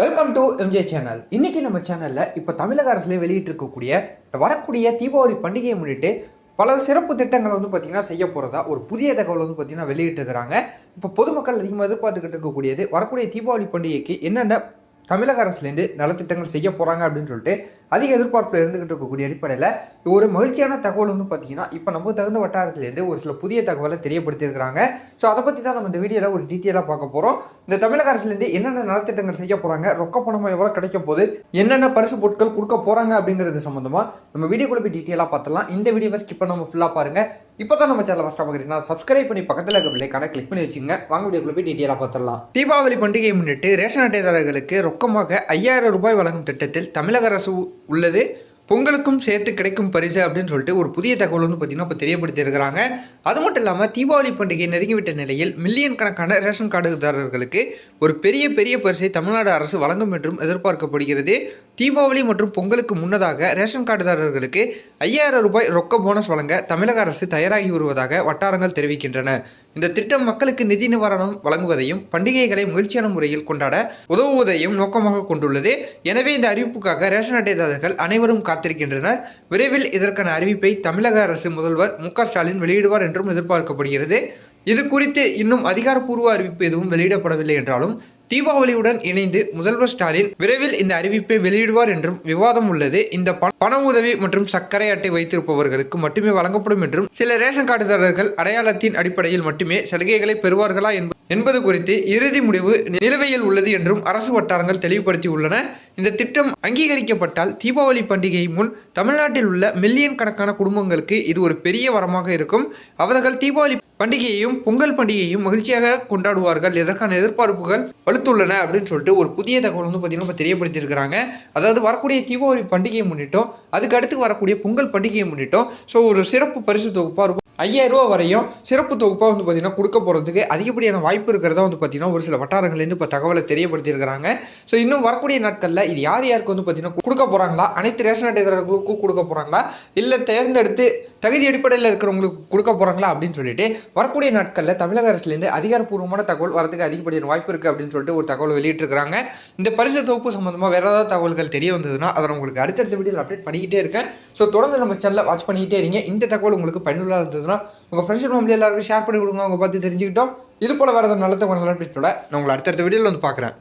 Welcome to MJ channel இன்னைக்கு நம்ம சேனலில் இப்போ தமிழக அரசுல வெளியிட்டு இருக்கக்கூடிய வரக்கூடிய தீபாவளி பண்டிகையை முன்னிட்டு பல சிறப்பு திட்டங்கள் வந்து பார்த்திங்கன்னா செய்ய போகிறதா ஒரு புதிய தகவல் வந்து பார்த்திங்கன்னா வெளியிட்டுருக்கிறாங்க. இப்போ பொதுமக்கள் அதிகமாக எதிர்பார்த்துக்கிட்டு இருக்கக்கூடியது வரக்கூடிய தீபாவளி பண்டிகைக்கு என்னென்ன தமிழக அரசுலேருந்து நலத்திட்டங்கள் செய்ய போகிறாங்க அப்படின்னு சொல்லிட்டு அதிக எதிர்பார்ப்பில் இருந்துகிட்டு இருக்கக்கூடிய அடிப்படையில் ஒரு மகிழ்ச்சியான தகவல் வந்து பார்த்தீங்கன்னா இப்போ நம்ம தகுந்த வட்டாரத்திலேருந்து ஒரு சில புதிய தகவலை தெரியப்படுத்தியிருக்கிறாங்க. ஸோ அதை பற்றி தான் நம்ம இந்த வீடியோவில் ஒரு டீட்டெயிலாக பார்க்க போகிறோம் இந்த தமிழக அரசுலேருந்து என்னென்ன நலத்திட்டங்கள் செய்ய போகிறாங்க ரொக்க பணம் எவ்வளோ கிடைக்க போகுது என்னென்ன பரிசு பொருட்கள் கொடுக்க போகிறாங்க அப்படிங்கிறது சம்மந்தமாக நம்ம வீடியோக்குள்ள போய் டீட்டெயிலாக பார்த்தலாம் இந்த வீடியோவை ஸ்கிப் நம்ம ஃபுல்லாக பாருங்கள் இப்போ தான் நம்ம சேனல் ஃபஸ்ட்டாக பார்க்குறீங்கன்னா சப்ஸ்கிரைப் பண்ணி பக்கத்தில் இருக்க பிள்ளைக்கான கிளிக் பண்ணி வச்சுங்க. வாங்க வீடியோக்குள்ள போய் டீட்டெயிலாக பார்த்துடலாம். தீபாவளி பண்டிகையை முன்னிட்டு ரேஷன் அட்டைதாரர்களுக்கு ரொக்கமாக ஐயாயிரம் ரூபாய் வழங்கும் திட்டத்தில் தமிழக அரசு உள்ளது. பொங்கலுக்கும் சேர்த்து கிடைக்கும் பரிசு அப்படின்னு சொல்லிட்டு ஒரு புதிய தகவல் வந்து பார்த்திங்கன்னா இப்போ தெரியப்படுத்தியிருக்கிறாங்க. அது மட்டும் இல்லாமல் தீபாவளி பண்டிகை நெருங்கிவிட்ட நிலையில் மில்லியன் கணக்கான ரேஷன் கார்டுதாரர்களுக்கு ஒரு பெரிய பெரிய பரிசை தமிழ்நாடு அரசு வழங்கும் என்றும் எதிர்பார்க்கப்படுகிறது. தீபாவளி மற்றும் பொங்கலுக்கு முன்னதாக ரேஷன் கார்டுதாரர்களுக்கு ஐயாயிரம் ரூபாய் ரொக்க போனஸ் வழங்க தமிழக அரசு தயாராகி வருவதாக வட்டாரங்கள் தெரிவிக்கின்றன. இந்த திட்டம் மக்களுக்கு நிதி நிவாரணம் வழங்குவதையும் பண்டிகைகளை மகிழ்ச்சியான முறையில் கொண்டாட உதவுவதையும் நோக்கமாக கொண்டுள்ளது. எனவே இந்த அறிவிப்புக்காக ரேஷன் அட்டைதாரர்கள் அனைவரும் காத்திருக்கின்றனர். விரைவில் இதற்கான அறிவிப்பை தமிழக அரசு முதல்வர் மு ஸ்டாலின் வெளியிடுவார் என்றும் எதிர்பார்க்கப்படுகிறது. இது குறித்து இன்னும் அதிகாரப்பூர்வ அறிவிப்பு எதுவும் வெளியிடப்படவில்லை என்றாலும் தீபாவளியுடன் இணைந்து முதல்வர் ஸ்டாலின் விரைவில் இந்த அறிவிப்பை வெளியிடுவார் என்றும் விவாதம் உள்ளது. இந்த பண- உதவி மற்றும் சர்க்கரை அட்டை வைத்திருப்பவர்களுக்கு மட்டுமே வழங்கப்படும் என்றும் சில ரேஷன் கார்டுதாரர்கள் அடையாளத்தின் அடிப்படையில் மட்டுமே சலுகைகளை பெறுவார்களா என்ப- என்பது குறித்து இறுதி முடிவு நிலுவையில் உள்ளது என்றும் அரசு வட்டாரங்கள் தெளிவுபடுத்தியுள்ளன. இந்த திட்டம் அங்கீகரிக்கப்பட்டால் தீபாவளி பண்டிகை முன் தமிழ்நாட்டில் உள்ள மில்லியன் கணக்கான குடும்பங்களுக்கு இது ஒரு பெரிய வரமாக இருக்கும். அவர்கள் தீபாவளி பண்டிகையையும் பொங்கல் பண்டிகையையும் மகிழ்ச்சியாக கொண்டாடுவார்கள். இதற்கான எதிர்பார்ப்புகள் வலுத்துள்ளன அப்படின்னு சொல்லிட்டு ஒரு புதிய தகவல் வந்து பார்த்தீங்கன்னா இப்போ தெரியப்படுத்தியிருக்கிறாங்க. அதாவது வரக்கூடிய தீபாவளி பண்டிகையை முன்னிட்டும் அதுக்கு அடுத்து வரக்கூடிய பொங்கல் பண்டிகையை முன்னிட்டும் ஸோ ஒரு சிறப்பு பரிசு தொகுப்பாக இருக்கும். ஐயாயிரம் ரூபா வரையும் சிறப்பு தொகுப்பாக வந்து பார்த்தீங்கன்னா கொடுக்க போகிறதுக்கு அதிகப்படியான வாய்ப்பு இருக்கிறதா வந்து பார்த்தீங்கன்னா ஒரு சில வட்டாரங்கள்லேருந்து இப்போ தகவலை தெரியப்படுத்தியிருக்கிறாங்க. ஸோ இன்னும் வரக்கூடிய நாட்களில் இது யார் யாருக்கு வந்து பார்த்தீங்கன்னா கொடுக்க போகிறாங்களா அனைத்து ரேஷன் அட்டைதாரர்களுக்கும் கொடுக்க போகிறாங்களா இல்லை தேர்ந்தெடுத்து தகுதி அடிப்படையில் இருக்கிறவங்களுக்கு கொடுக்க போகிறாங்களா அப்படின்னு சொல்லிட்டு வரக்கூடிய நாட்களில் தமிழக அரசுலேருந்து அதிகாரப்பூர்வமான தகவல் வரதுக்கு அதிகப்படியான வாய்ப்பு இருக்குது அப்படின்னு சொல்லிட்டு ஒரு தகவல் வெளியிட்டிருக்கிறாங்க. இந்த பரிசு தொகுப்பு சம்மந்தமாக வேறு ஏதாவது தகவல்கள் தெரிய வந்ததுன்னா அதை உங்களுக்கு அடுத்தடுத்த வீடியோவில் அப்டேட் பண்ணிக்கிட்டே இருக்கேன். ஸோ தொடர்ந்து நம்ம சேனலில் வாட்ச் பண்ணிக்கிட்டே இருங்க. இந்த தகவல் உங்களுக்கு பயனுள்ளதாக இருந்ததுன்னா உங்கள் ஃப்ரெண்ட்ஸ் ஃபேமிலி எல்லாருக்கும் ஷேர் பண்ணி கொடுங்க. அவங்க பார்த்து தெரிஞ்சுக்கிட்டோம். இது போல் வேறு ஏதாவது நல்ல தகவல் அப்டேட்டோட நான் உங்களை அடுத்தடுத்த வீடியோவில் வந்து பார்க்குறேன்.